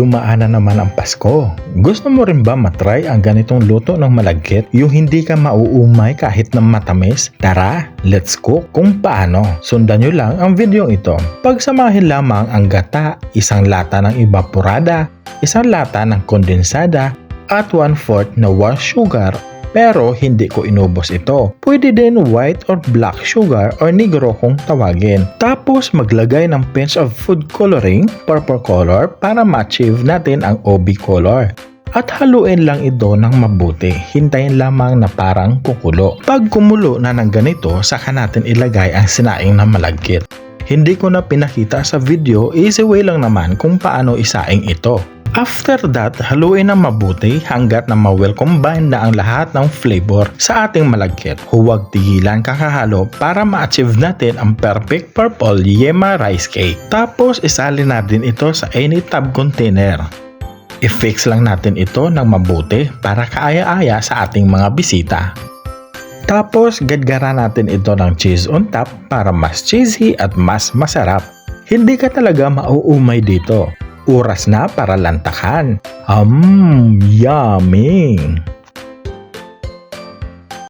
Dumaan na naman ang Pasko. Gusto mo rin ba matry ang ganitong luto ng malagkit? Yung hindi ka mauumay kahit na matamis? Tara, let's cook kung paano. Sundan nyo lang ang video ito. Pagsamahin lamang ang gata, isang lata ng evaporada, isang lata ng kondensada, at 1/4 na wash sugar pero hindi ko inubos ito. Pwede din white or black sugar or negro kung tawagin. Tapos maglagay ng pinch of food coloring, purple color para ma-achieve natin ang OB color. At haluin lang ito ng mabuti. Hintayin lamang na parang kukulo. Pag kumulo na ng ganito, saka natin ilagay ang sinaing na malagkit. Hindi ko na pinakita sa video, easy way lang naman kung paano isaing ito. After that, haluin ng mabuti hanggat na ma-well combine na ang lahat ng flavor sa ating malagkit. Huwag tigilan kakahalo para ma-achieve natin ang perfect purple yema rice cake. Tapos isalin natin ito sa any tub container. I-fix lang natin ito ng mabuti para kaaya-aya sa ating mga bisita. Tapos gadgara natin ito ng cheese on top para mas cheesy at mas masarap. Hindi ka talaga mauumay dito. Oras na para lantakan. Um, yummy!